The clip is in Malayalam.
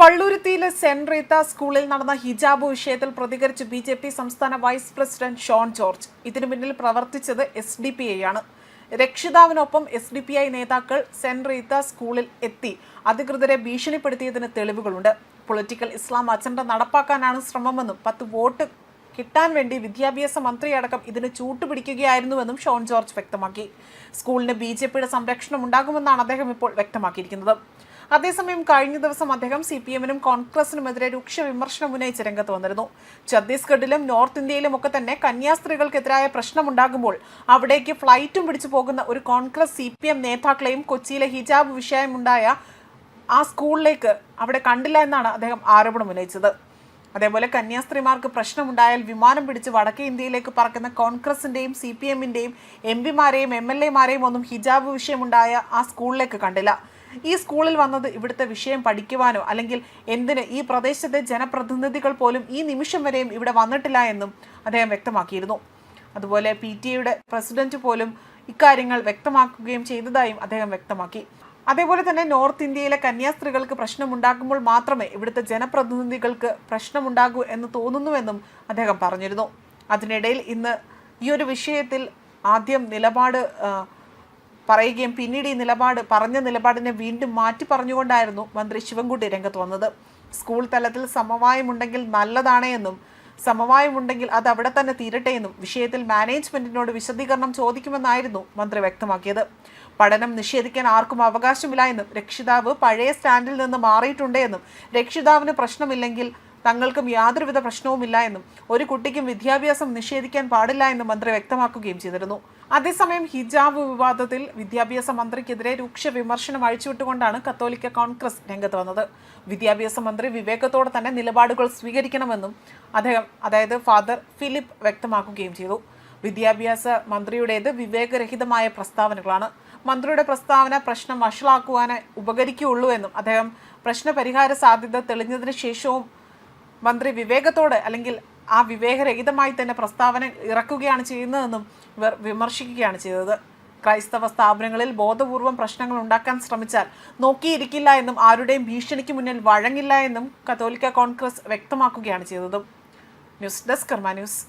പള്ളുരുത്തിയിലെ സെന്റ് റീത്ത സ്കൂളിൽ നടന്ന ഹിജാബ് വിഷയത്തിൽ പ്രതികരിച്ച് ബി ജെ പി സംസ്ഥാന വൈസ് പ്രസിഡന്റ് ഷോൺ ജോർജ്. ഇതിനു പിന്നിൽ പ്രവർത്തിച്ചത് എസ് ഡി പി ഐ ആണ്. രക്ഷിതാവിനൊപ്പം എസ് ഡി പി ഐ നേതാക്കൾ സെന്റ് റീത്ത സ്കൂളിൽ എത്തി. അധികൃതരെ ഭീഷണിപ്പെടുത്തിയതിന് തെളിവുകളുണ്ട്. പൊളിറ്റിക്കൽ ഇസ്ലാം അജണ്ട നടപ്പാക്കാനാണ് ശ്രമമെന്നും പത്ത് വോട്ട് കിട്ടാൻ വേണ്ടി വിദ്യാഭ്യാസ മന്ത്രി അടക്കം ഇതിന് ചൂട്ടുപിടിക്കുകയായിരുന്നുവെന്നും ഷോൺ ജോർജ് വ്യക്തമാക്കി. സ്കൂളിന് ബി ജെ പിയുടെ സംരക്ഷണം ഉണ്ടാകുമെന്നാണ് അദ്ദേഹം ഇപ്പോൾ വ്യക്തമാക്കിയിരിക്കുന്നത്. അതേസമയം കഴിഞ്ഞ ദിവസം അദ്ദേഹം സി പി എമ്മിനും കോൺഗ്രസിനുമെതിരെ രൂക്ഷ വിമർശനം ഉന്നയിച്ച് രംഗത്ത് വന്നിരുന്നു. ഛത്തീസ്ഗഡിലും നോർത്ത് ഇന്ത്യയിലും ഒക്കെ തന്നെ കന്യാസ്ത്രീകൾക്കെതിരായ പ്രശ്നമുണ്ടാകുമ്പോൾ അവിടേക്ക് ഫ്ലൈറ്റും പിടിച്ചു പോകുന്ന ഒരു കോൺഗ്രസ് സി പി എം നേതാക്കളെയും കൊച്ചിയിലെ ഹിജാബ് വിഷയമുണ്ടായ ആ സ്കൂളിലേക്ക് അവിടെ കണ്ടില്ല എന്നാണ് അദ്ദേഹം ആരോപണം ഉന്നയിച്ചത്. അതേപോലെ കന്യാസ്ത്രീമാർക്ക് പ്രശ്നമുണ്ടായാൽ വിമാനം പിടിച്ച് വടക്കേ ഇന്ത്യയിലേക്ക് പറക്കുന്ന കോൺഗ്രസിന്റെയും സി പി എമ്മിന്റെയും എം പിമാരെയും എം എൽ എമാരെയും ഒന്നും ഹിജാബ് വിഷയമുണ്ടായ ആ സ്കൂളിലേക്ക് കണ്ടില്ല. ഈ സ്കൂളിൽ വന്നത് ഇവിടുത്തെ വിഷയം പഠിക്കുവാനോ അല്ലെങ്കിൽ എന്തിന് ഈ പ്രദേശത്തെ ജനപ്രതിനിധികൾ പോലും ഈ നിമിഷം വരെയും ഇവിടെ വന്നിട്ടില്ല എന്നും അദ്ദേഹം വ്യക്തമാക്കിയിരുന്നു. അതുപോലെ പി ടി എയുടെ പ്രസിഡന്റ് പോലും ഇക്കാര്യങ്ങൾ വ്യക്തമാക്കുകയും ചെയ്തതായും അദ്ദേഹം വ്യക്തമാക്കി. അതേപോലെ തന്നെ നോർത്ത് ഇന്ത്യയിലെ കന്യാസ്ത്രീകൾക്ക് പ്രശ്നമുണ്ടാകുമ്പോൾ മാത്രമേ ഇവിടുത്തെ ജനപ്രതിനിധികൾക്ക് പ്രശ്നമുണ്ടാകൂ എന്ന് തോന്നുന്നുവെന്നും അദ്ദേഹം പറഞ്ഞിരുന്നു. അതിനിടയിൽ ഇന്ന് ഈ ഒരു വിഷയത്തിൽ ആദ്യം നിലപാട് പറയുകയും പിന്നീട് ഈ നിലപാട് പറഞ്ഞ നിലപാടിനെ വീണ്ടും മാറ്റി പറഞ്ഞുകൊണ്ടായിരുന്നു മന്ത്രി ശിവൻകുട്ടി രംഗത്ത് വന്നത്. സ്കൂൾ തലത്തിൽ സമവായമുണ്ടെങ്കിൽ നല്ലതാണ് എന്നും സമവായമുണ്ടെങ്കിൽ അത് അവിടെ തന്നെ തീരട്ടെ എന്നും വിഷയത്തിൽ മാനേജ്മെന്റിനോട് വിശദീകരണം ചോദിക്കുമെന്നായിരുന്നു മന്ത്രി വ്യക്തമാക്കിയത്. പഠനം നിഷേധിക്കാൻ ആർക്കും അവകാശമില്ല എന്നും രക്ഷിതാവ് പഴയ സ്റ്റാൻഡിൽ നിന്ന് മാറിയിട്ടുണ്ട് എന്നും രക്ഷിതാവിന് പ്രശ്നമില്ലെങ്കിൽ തങ്ങൾക്കും യാതൊരുവിധ പ്രശ്നവുമില്ല എന്നും ഒരു കുട്ടിക്കും വിദ്യാഭ്യാസം നിഷേധിക്കാൻ പാടില്ല എന്നും മന്ത്രി വ്യക്തമാക്കുകയും ചെയ്തിരുന്നു. അതേസമയം ഹിജാബ് വിവാദത്തിൽ വിദ്യാഭ്യാസ മന്ത്രിക്കെതിരെ രൂക്ഷ വിമർശനം അഴിച്ചുവിട്ടുകൊണ്ടാണ് കത്തോലിക്ക കോൺഗ്രസ് രംഗത്ത് വന്നത്. വിദ്യാഭ്യാസ മന്ത്രി വിവേകത്തോടെ തന്നെ നിലപാടുകൾ സ്വീകരിക്കണമെന്നും അദ്ദേഹം അതായത് ഫാദർ ഫിലിപ്പ് വ്യക്തമാക്കുകയും ചെയ്തു. വിദ്യാഭ്യാസ മന്ത്രിയുടേത് വിവേകരഹിതമായ പ്രസ്താവനകളാണ്. മന്ത്രിയുടെ പ്രസ്താവന പ്രശ്നം വഷളാക്കുവാനേ ഉപകരിക്കുകയുള്ളൂ എന്നും അദ്ദേഹം പ്രശ്നപരിഹാര സാധ്യത തെളിഞ്ഞതിന് ശേഷവും മന്ത്രി വിവേകത്തോട് അല്ലെങ്കിൽ ആ വിവേകരഹിതമായി തന്നെ പ്രസ്താവന ഇറക്കുകയാണ് ചെയ്യുന്നതെന്നും ഇവർ വിമർശിക്കുകയാണ് ചെയ്തത്. ക്രൈസ്തവ സ്ഥാപനങ്ങളിൽ ബോധപൂർവം പ്രശ്നങ്ങൾ ഉണ്ടാക്കാൻ ശ്രമിച്ചാൽ നോക്കിയിരിക്കില്ല എന്നും ആരുടെയും ഭീഷണിക്ക് മുന്നിൽ വഴങ്ങില്ല എന്നും കത്തോലിക്ക കോൺഗ്രസ് വ്യക്തമാക്കുകയാണ് ചെയ്തതും. News desk Karma news.